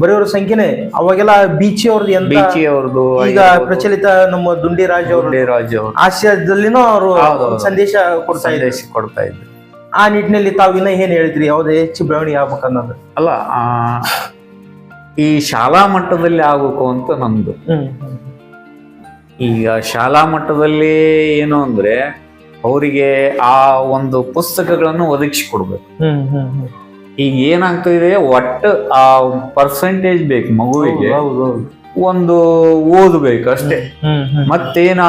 C: ಬರೆಯೋರ ಸಂಖ್ಯೆನೆ. ಅವಾಗೆಲ್ಲ ಬೀಚಿ ಅವ್ರದ್ದು ಎಂತ
A: ಬೀಚಿ ಅವ್ರದ್ದು
C: ಈಗ ಪ್ರಚಲಿತ ನಮ್ಮ ದುಂಡಿರಾಜ್ ಅವರು
A: ರಾಜ್ ಅವರು.
C: ಹಾಸ್ಯದಲ್ಲಿನೂ ಅವರು. ಸಂದೇಶ ಕೊಡ್ತಾ ಇದ್ದಾರೆ
A: ಕೊಡ್ತಾ ಇದ್ರು.
C: ಆ ನಿಟ್ಟಿನಲ್ಲಿ ತಾವು ಇನ್ನ ಏನ್ ಹೇಳಿದ್ರಿ? ಯಾವುದೇ ಹೆಚ್ಚು ಬೆಳವಣಿಗೆ ಆಗ್ಬೇಕನ್ನೋದು
A: ಅಲ್ಲ ಆ, ಈ ಶಾಲಾ ಮಟ್ಟದಲ್ಲಿ ಆಗಬೇಕು ಅಂತ ನಮ್ದು ಈಗ ಶಾಲಾ ಮಟ್ಟದಲ್ಲಿ ಏನು ಅಂದ್ರೆ ಅವರಿಗೆ ಆ ಒಂದು ಪುಸ್ತಕಗಳನ್ನು ಒದಗಿಸಿಕೊಡ್ಬೇಕು.
C: ಕೊಡ್ಬೇಕು ಈಗ ಏನಾಗ್ತಾ
A: ಈಗ ಏನಾಗ್ತಿದೆ ಒಟ್ಟು ಆ ಪರ್ಸೆಂಟೇಜ್ ಬೇಕು ಮಗುವಿಗೆ. ಒಂದು ಓದ್ಬೇಕು ಅಷ್ಟೇ. ಮತ್ತೇನ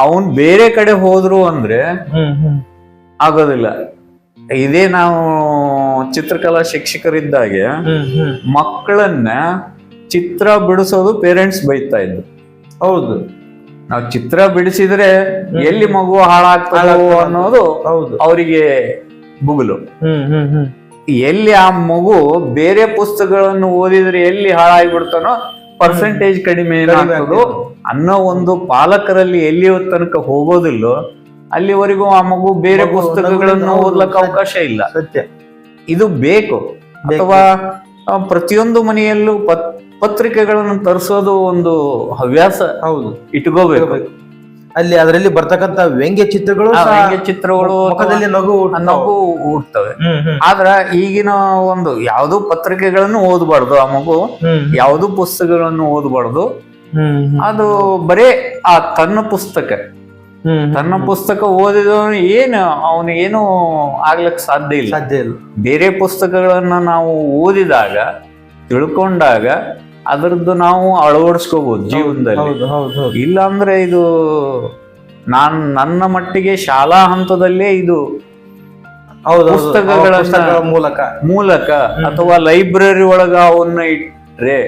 A: ಅವನ್ ಬೇರೆ ಕಡೆ ಹೋದ್ರು ಅಂದ್ರೆ ಆಗೋದಿಲ್ಲ. ಇದೇ ನಾವು ಚಿತ್ರಕಲಾ ಶಿಕ್ಷಕರಿದ್ದಾಗೆ ಮಕ್ಕಳನ್ನ ಚಿತ್ರ ಬಿಡಿಸೋದು ಪೇರೆಂಟ್ಸ್ ಬೈತಾ ಇದ್ರು.
C: ಹೌದು.
A: ನಾವು ಚಿತ್ರ ಬಿಡಿಸಿದ್ರೆ ಎಲ್ಲಿ ಮಗು ಹಾಳಾಗ್ತದೋ ಅನ್ನೋದು
C: ಹೌದು.
A: ಅವರಿಗೆ ಬುಗುಲು. ಎಲ್ಲಿ ಆ ಮಗು ಬೇರೆ ಪುಸ್ತಕಗಳನ್ನು ಓದಿದ್ರೆ ಎಲ್ಲಿ ಹಾಳಾಗ್ಬಿಡ್ತಾನೋ ಪರ್ಸೆಂಟೇಜ್ ಕಡಿಮೆ ಏನಾಗ್ತದೋ ಅನ್ನೋ ಒಂದು ಪಾಲಕರಲ್ಲಿ ಎಲ್ಲಿಯೋ ತನಕ ಹೋಗೋದಿಲ್ಲೋ ಅಲ್ಲಿವರೆಗೂ ಆ ಮಗು ಬೇರೆ ಪುಸ್ತಕಗಳನ್ನು ಓದ್ಲಕ್ಕೆ ಅವಕಾಶ ಇಲ್ಲ.
C: ಸತ್ಯ.
A: ಇದು ಬೇಕು. ಅಥವಾ ಪ್ರತಿಯೊಂದು ಮನೆಯಲ್ಲೂ ಪತ್ ಪತ್ರಿಕೆಗಳನ್ನು ತರಿಸೋದು ಒಂದು ಹವ್ಯಾಸ
C: ಹೌದು.
A: ಇಟ್ಕೋಬೇಕು.
C: ಅಲ್ಲಿ ಅದರಲ್ಲಿ ಬರ್ತಕ್ಕಂತ ವ್ಯಂಗ್ಯ ಚಿತ್ರಗಳು
A: ವ್ಯಂಗ್ಯ ಚಿತ್ರಗಳು
C: ಮುಖದಲ್ಲಿ ನಗು
A: ನಗು ಹುಡ್ತವೆ ಆದ್ರ ಈಗಿನ ಒಂದು ಯಾವ್ದು ಪತ್ರಿಕೆಗಳನ್ನು ಓದಬಾರ್ದು ಆ ಮಗು. ಯಾವ್ದು ಪುಸ್ತಕಗಳನ್ನು ಓದಬಾರ್ದು. ಅದು ಬರೇ ಆ ತನ್ನ ಪುಸ್ತಕ. ತನ್ನ ಪುಸ್ತಕ ಓದಿದವನು ಏನು ಅವನು ಏನು ಆಗ್ಲಿಕ್ಕೆ ಸಾಧ್ಯ ಇಲ್ಲ.
C: ಸಾಧ್ಯ ಇಲ್ಲ.
A: ಬೇರೆ ಪುಸ್ತಕಗಳನ್ನ ನಾವು ಓದಿದಾಗ ತಿಳ್ಕೊಂಡಾಗ ಅದರದ್ದು ನಾವು ಅಳವಡಿಸ್ಕೋಬಹುದು ಜೀವನದಲ್ಲಿ. ಇಲ್ಲ ಅಂದ್ರೆ ಇದು ನಾನ್ ನನ್ನ ಮಟ್ಟಿಗೆ ಶಾಲಾ ಹಂತದಲ್ಲೇ ಇದು
C: ಪುಸ್ತಕಗಳ ಮೂಲಕ.
A: ಮೂಲಕ ಅಥವಾ ಲೈಬ್ರರಿ ಒಳಗ ಅವನ್ನ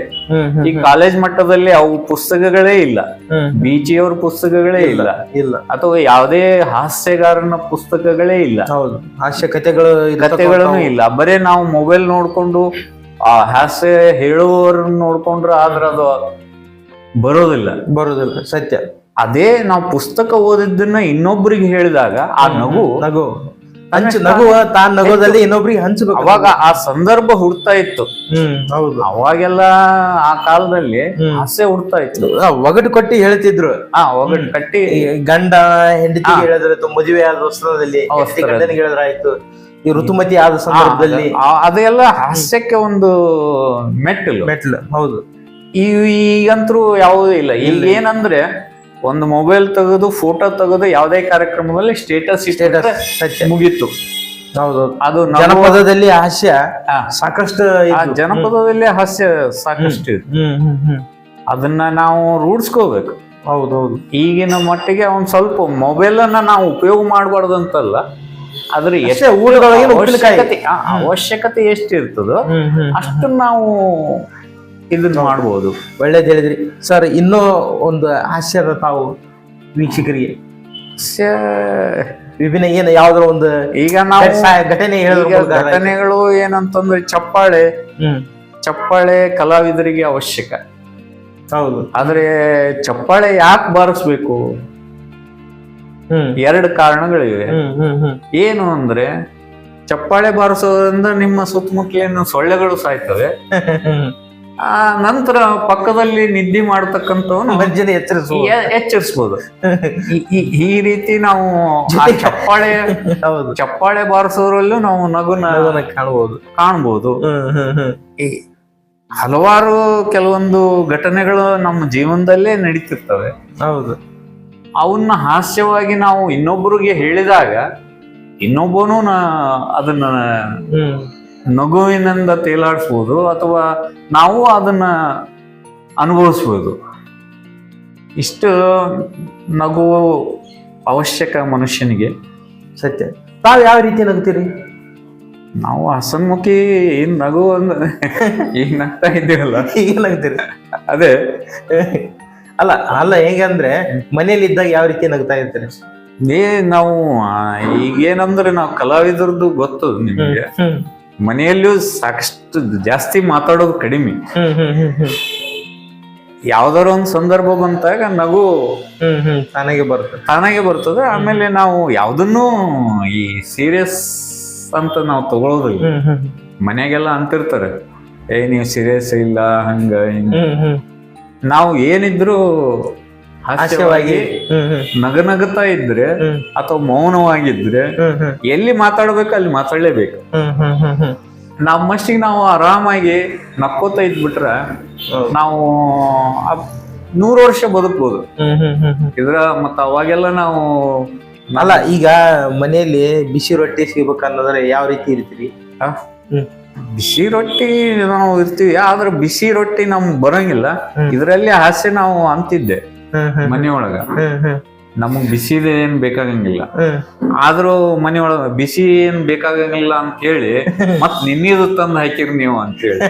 C: ಹ್ಮ್
A: ಈ ಕಾಲೇಜ್ ಮಟ್ಟದಲ್ಲಿ ಅವು ಪುಸ್ತಕಗಳೇ ಇಲ್ಲ. ಬೀಚಿಯವ್ರ ಪುಸ್ತಕಗಳೇ ಇಲ್ಲ
C: ಇಲ್ಲ.
A: ಅಥವಾ ಯಾವುದೇ ಹಾಸ್ಯಗಾರನ ಪುಸ್ತಕಗಳೇ ಇಲ್ಲ.
C: ಹೌದು. ಹಾಸ್ಯ ಕಥೆಗಳು
A: ಕಥೆಗಳನ್ನು ಇಲ್ಲ. ಬರೇ ನಾವು ಮೊಬೈಲ್ ನೋಡ್ಕೊಂಡು ಆ ಹಾಸ್ಯ ಹೇಳುವವ್ರನ್ನ ನೋಡ್ಕೊಂಡ್ರೆ ಆದ್ರ ಅದು ಬರೋದಿಲ್ಲ.
C: ಬರೋದಿಲ್ಲ. ಸತ್ಯ.
A: ಅದೇ ನಾವು ಪುಸ್ತಕ ಓದಿದ್ದನ್ನ ಇನ್ನೊಬ್ರಿಗೆ ಹೇಳಿದಾಗ ಆ ನಗು
C: ನಗು. ಹಂಚು ನಗುವ ತಾನ್ ನಗೋದಲ್ಲಿ ಇನ್ನೊಬ್ರಿಗೆ ಹಂಚಬೇಕು.
A: ಅವಾಗ ಆ ಸಂದರ್ಭ ಹುಡ್ತಾ ಇತ್ತು.
C: ಹ್ಮ್ ಹೌದು.
A: ಅವಾಗೆಲ್ಲ ಆ ಕಾಲದಲ್ಲಿ
C: ಹಸೆ
A: ಹಾಸ್ಯ ಹುಡ್ತಾ ಇತ್ತು.
C: ಒಗಟು ಕೊಟ್ಟಿ ಹೇಳ್ತಿದ್ರು.
A: ಆ ಒಗಟು ಕಟ್ಟಿ
C: ಗಂಡ ಹೆಂಡತಿ ಹೇಳಿದ್ರೆ ಮದುವೆ ಆದ ವಸ್ತ್ರದಲ್ಲಿ
A: ಹೇಳಿದ್ರಾಯ್ತು
C: ಗಂಡನಿಗೆ ಈ ಋತುಮತಿ ಆದ ಸಂದರ್ಭದಲ್ಲಿ.
A: ಅದೆಲ್ಲ ಹಾಸ್ಯಕ್ಕೆ ಒಂದು ಮೆಟ್ಟಲು.
C: ಮೆಟ್ಲು ಹೌದು.
A: ಈಗಂತರೂ ಯಾವುದೂ ಇಲ್ಲ ಇಲ್ಲಿ. ಏನಂದ್ರೆ ಒಂದು ಮೊಬೈಲ್ ತೆಗೆದು ಫೋಟೋ ತೆಗೆದು ಯಾವುದೇ ಕಾರ್ಯಕ್ರಮದಲ್ಲಿ ಸ್ಟೇಟಸ್
C: ಸ್ಟೇಟಸ್
A: ಮುಗೀತು.
C: ಹೌದು
A: ಅದು
C: ಜನಪದದಲ್ಲಿ ಹಾಸ್ಯ ಸಾಕಷ್ಟು.
A: ಜನಪದದಲ್ಲಿ ಹಾಸ್ಯ ಸಾಕಷ್ಟು ಅದನ್ನ ನಾವು ರೂಢಿಸ್ಕೋಬೇಕು.
C: ಹೌದು ಹೌದು
A: ಈಗಿನ ಮಟ್ಟಿಗೆ ಒಂದ್ ಸ್ವಲ್ಪ ಮೊಬೈಲ್ ಅನ್ನ ನಾವು ಉಪಯೋಗ ಮಾಡಬಾರ್ದು ಅಂತಲ್ಲ ಅದ್ರ ಅವಶ್ಯಕತೆ ಅವಶ್ಯಕತೆ ಎಷ್ಟು ಇರ್ತದೋ
C: ಹ್ಮ್ ಹ್ಮ್.
A: ಅಷ್ಟು ನಾವು ಇದನ್ನ ಮಾಡ್ಬೋದು.
C: ಒಳ್ಳೇದು ಹೇಳಿದ್ರಿ. ಸರ್ ಇನ್ನೂ ಒಂದು ಹಾಸ್ಯದ ತಾವು ವೀಕ್ಷಕರಿಗೆ. ವಿಭಿನ್ನ ಏನು ಯಾವ್ದಾರ ಒಂದು
A: ಈಗ ನಾವು
C: ಘಟನೆ
A: ಘಟನೆಗಳು ಏನಂತಂದ್ರೆ ಚಪ್ಪಾಳೆ ಚಪ್ಪಾಳೆ ಕಲಾವಿದರಿಗೆ ಅವಶ್ಯಕ.
C: ಹೌದು.
A: ಆದ್ರೆ ಚಪ್ಪಾಳೆ ಯಾಕೆ ಬಾರಿಸ್ಬೇಕು?
C: ಹ್ಮ್.
A: ಎರಡು ಕಾರಣಗಳಿವೆ. ಏನು ಅಂದ್ರೆ ಚಪ್ಪಾಳೆ ಬಾರಿಸೋದ್ರಿಂದ ನಿಮ್ಮ ಸುತ್ತಮುತ್ತಲಿನ ಸೊಳ್ಳೆಗಳು ಸಾಯ್ತವೆ. (laughs) ಆ ನಂತರ ಪಕ್ಕದಲ್ಲಿ ನಿದ್ದೆ ಮಾಡ್ತಕ್ಕಂಥವನು
C: ಮಜ್ಜನೆ
A: ಎಚ್ಚರಿಸ ಎಚ್ಚರಿಸ್ಬೋದು. ಈ- ರೀತಿ ನಾವು ಚಪ್ಪಾಳೆ
C: ಹೌದು.
A: ಚಪ್ಪಾಳೆ ಬಾರಿಸೋದ್ರಲ್ಲೂ ನಾವು ನಗುನ
C: ನಗುನ ಕಾಣಬಹುದು
A: ಈ ಹಲವಾರು ಕೆಲವೊಂದು ಘಟನೆಗಳು ನಮ್ಮ ಜೀವನದಲ್ಲೇ ನಡೀತಿರ್ತವೆ.
C: ಹೌದು.
A: ಅವನ್ನ ಹಾಸ್ಯವಾಗಿ ನಾವು ಇನ್ನೊಬ್ಬರಿಗೆ ಹೇಳಿದಾಗ ಇನ್ನೊಬ್ಬನು ಅದನ್ನ ನಗುವಿನಿಂದ ತೇಲಾಡಿಸ್ಬೋದು ಅಥವಾ ನಾವು ಅದನ್ನ ಅನುಭವಿಸ್ಬೋದು. ಇಷ್ಟು ನಗು ಅವಶ್ಯಕ ಮನುಷ್ಯನಿಗೆ.
C: ಸತ್ಯ. ತಾವು ಯಾವ ರೀತಿ ನಗ್ತೀರಿ?
A: ನಾವು ಹಸನ್ಮುಖಿ ಏನ್ ನಗು ಅಂದ್ರೆ ಈಗ (laughs) ನಗ್ತಾ ಇದ್ದೀವಲ್ಲ.
C: ಈಗ ನಗ್ತೀರಿ.
A: ಅದೇ. (laughs)
C: ಅಲ್ಲ ಅಲ್ಲ ಹೇಗಂದ್ರೆ ಮನೇಲಿ ಇದ್ದಾಗ ಯಾವ ರೀತಿ ನಗ್ತಾ ಇರ್ತೀರಿ?
A: ಏ ನಾವು ಈಗೇನಂದ್ರೆ ನಾವು ಕಲಾವಿದರದ್ದು ಗೊತ್ತು ನಿಮಗೆ. ಮನೆಯಲ್ಲೂ ಸಾಕಷ್ಟು ಜಾಸ್ತಿ ಮಾತಾಡೋದು ಕಡಿಮೆ. ಯಾವ್ದಾರ ಒಂದು ಸಂದರ್ಭ ಬಂತಾಗ ನಗು
C: ತಾನಾಗೆ ಬರ್ತದೆ.
A: ತಾನಾಗೆ ಬರ್ತದೆ. ಆಮೇಲೆ ನಾವು ಯಾವ್ದನ್ನು ಈ ಸೀರಿಯಸ್ ಅಂತ ನಾವು ತಗೊಳೋದು
C: ಹ್ಮ್ ಹ್ಮ್
A: ಮನೆಗೆಲ್ಲ ಅಂತಿರ್ತಾರೆ. ಏ ನೀವು ಸೀರಿಯಸ್ ಇಲ್ಲ ಹಂಗ ನಾವು ಏನಿದ್ರು ಹಾಸ್ಯವಾಗಿ
C: ಹಾಸ್ಯವಾಗಿ ಹ್ಮ್ ಹ್ಮ್.
A: ನಗ ನಗುತ್ತಾ ಇದ್ರೆ ಅಥವಾ ಮೌನವಾಗಿದ್ರೆ ಎಲ್ಲಿ ಮಾತಾಡ್ಬೇಕು ಅಲ್ಲಿ ಮಾತಾಡ್ಲೇಬೇಕು. ನಮ್ಮಷ್ಟಿಗೆ ನಾವು ಆರಾಮಾಗಿ ನಕ್ಕೋತಾ ಇದ್ಬಿಟ್ರೆ. ನಾವು ನೂರು ವರ್ಷ ಬದುಕ್ಬೋದು. ಇದ್ರ ಮತ್ತ ಅವಾಗೆಲ್ಲ ನಾವು
C: ಅಲ್ಲ ಈಗ ಮನೆಯಲ್ಲಿ ಬಿಸಿ ರೊಟ್ಟಿ ಸಿಗ್ಬೇಕನ್ನೋದ್ರೆ ಯಾವ ರೀತಿ ಇರ್ತೀರಿ?
A: ಬಿಸಿ ರೊಟ್ಟಿ ನಾವು ಇರ್ತೀವಿ ಆದ್ರೆ ಬಿಸಿ ರೊಟ್ಟಿ ನಮ್ಗೆ ಬರಂಗಿಲ್ಲ. ಇದರಲ್ಲಿ ಹಾಸ್ಯ ನಾವು ಅಂತಿದ್ದೆ. ಮನೆಯೊಳಗ. ನಮಗ್ ಬಿಸಿದ ಏನ್ ಬೇಕಾಗಂಗಿಲ್ಲ. ಆದ್ರೂ ಮನೆಯೊಳಗ ಬಿಸಿ ಏನ್ ಬೇಕಾಗಂಗಿಲ್ಲ ಅಂತ ಹೇಳಿ (laughs) ಮತ್ ನಿನ್ನಿದು ತಂದು ಹಾಕಿರಿ ನೀವು ಅಂತ ಹೇಳಿ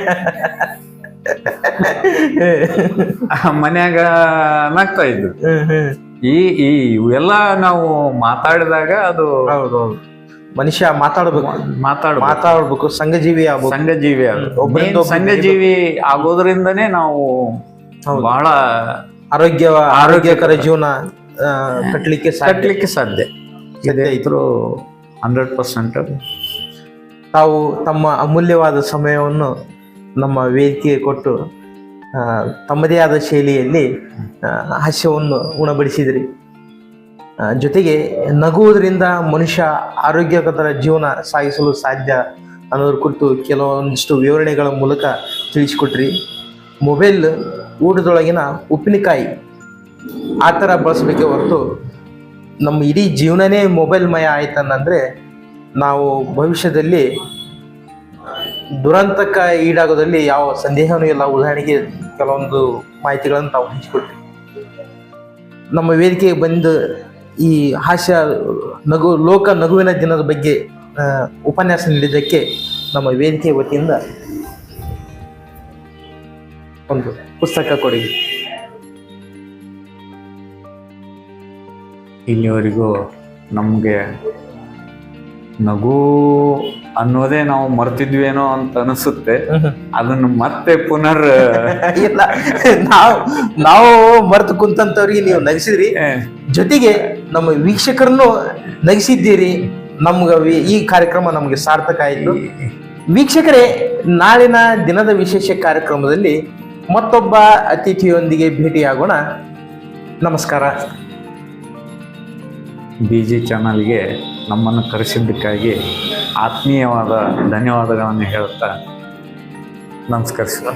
A: ಮನ್ಯಾಗ ನಗ್ತಾ ಇದ್ರು ಈ ಈ ಇವೆಲ್ಲ ನಾವು ಮಾತಾಡಿದಾಗ ಅದು
C: ಮನುಷ್ಯ ಮಾತಾಡ್ಬೇಕು.
A: ಮಾತಾಡ
C: ಮಾತಾಡ್ಬೇಕು ಸಂಘಜೀವಿ ಆಗ್ಬೇಕು.
A: ಸಂಘಜೀವಿ ಸಂಘಜೀವಿ ಆಗೋದ್ರಿಂದನೇ ನಾವು. ಬಹಳ
C: ಆರೋಗ್ಯ ಆರೋಗ್ಯಕರ ಜೀವನ ಕಟ್ಟಲಿಕ್ಕೆ ಕಟ್ಟಲಿಕ್ಕೆ ಸಾಧ್ಯ. ಇದೆ.
A: ಇದ್ರು ಹಂಡ್ರೆಡ್ ಪರ್ಸೆಂಟ್
C: ತಾವು ತಮ್ಮ ಅಮೂಲ್ಯವಾದ ಸಮಯವನ್ನು ನಮ್ಮ ವೇದಿಕೆಗೆ ಕೊಟ್ಟು ತಮ್ಮದೇ ಆದ ಶೈಲಿಯಲ್ಲಿ ಹಾಸ್ಯವನ್ನು ಉಣಬಡಿಸಿದ್ರಿ. ಜೊತೆಗೆ ನಗುವುದರಿಂದ ಮನುಷ್ಯ ಆರೋಗ್ಯಕರ ಜೀವನ ಸಾಗಿಸಲು ಸಾಧ್ಯ ಅನ್ನೋದ್ರ ಕುರಿತು ಕೆಲವೊಂದಿಷ್ಟು ವಿವರಣೆಗಳ ಮೂಲಕ ತಿಳಿಸಿಕೊಟ್ರಿ. ಮೊಬೈಲ್ ಊಟದೊಳಗಿನ ಉಪ್ಪಿನಕಾಯಿ ಆ ಥರ ಬಳಸಬೇಕೆ ಹೊರತು ನಮ್ಮ ಇಡೀ ಜೀವನನೇ ಮೊಬೈಲ್ ಮಯ ಆಯ್ತಂದ್ರೆ ನಾವು ಭವಿಷ್ಯದಲ್ಲಿ ದುರಂತಕ್ಕೆ ಈಡಾಗೋದಲ್ಲಿ ಯಾವ ಸಂದೇಹವೂ ಇಲ್ಲ. ಉದಾಹರಣೆಗೆ ಕೆಲವೊಂದು ಮಾಹಿತಿಗಳನ್ನು ತಾವು ಹಂಚಿಕೊಟ್ಟೆ ನಮ್ಮ ವೇದಿಕೆಗೆ ಬಂದು ಈ ಹಾಸ್ಯ ನಗು, ಲೋಕ ನಗುವಿನ ದಿನದ ಬಗ್ಗೆ ಉಪನ್ಯಾಸ ನೀಡಿದ್ದಕ್ಕೆ ನಮ್ಮ ವೇದಿಕೆ ವತಿಯಿಂದ ಒಂದು ಪುಸ್ತಕ ಕೊಡಿ.
A: ಇಲ್ಲಿವರೆಗೂ ನಮಗೆ ನಗು ಅನ್ನೋದೇ ನಾವು ಮರ್ತಿದ್ವೇನೋ ಅಂತ ಅನಿಸುತ್ತೆ. ಅದನ್ನ ಮತ್ತೆ ಪುನರ್ (laughs)
C: ಇಲ್ಲ ನಾವು ನಾವು ಮರ್ತು ಕುಂತವ್ರಿಗೆ ನೀವು ನಗಿಸಿದ್ರಿ. ಜೊತೆಗೆ ನಮ್ಮ ವೀಕ್ಷಕರನ್ನು ನಗಿಸಿದ್ದೀರಿ. ನಮ್ಗ ಈ ಕಾರ್ಯಕ್ರಮ ನಮಗೆ ಸಾರ್ಥಕ ಆಯಿತು. ವೀಕ್ಷಕರೇ ನಾಳಿನ ದಿನದ ವಿಶೇಷ ಕಾರ್ಯಕ್ರಮದಲ್ಲಿ ಮತ್ತೊಬ್ಬ ಅತಿಥಿಯೊಂದಿಗೆ ಭೇಟಿಯಾಗೋಣ. ನಮಸ್ಕಾರ.
A: ಬಿ ಜಿ ಚಾನಲ್ಗೆ ನಮ್ಮನ್ನು ಕರೆಸಿದ್ದಕ್ಕಾಗಿ ಆತ್ಮೀಯವಾದ ಧನ್ಯವಾದಗಳನ್ನು ಹೇಳುತ್ತಾ ನಮಸ್ಕರಿಸುವ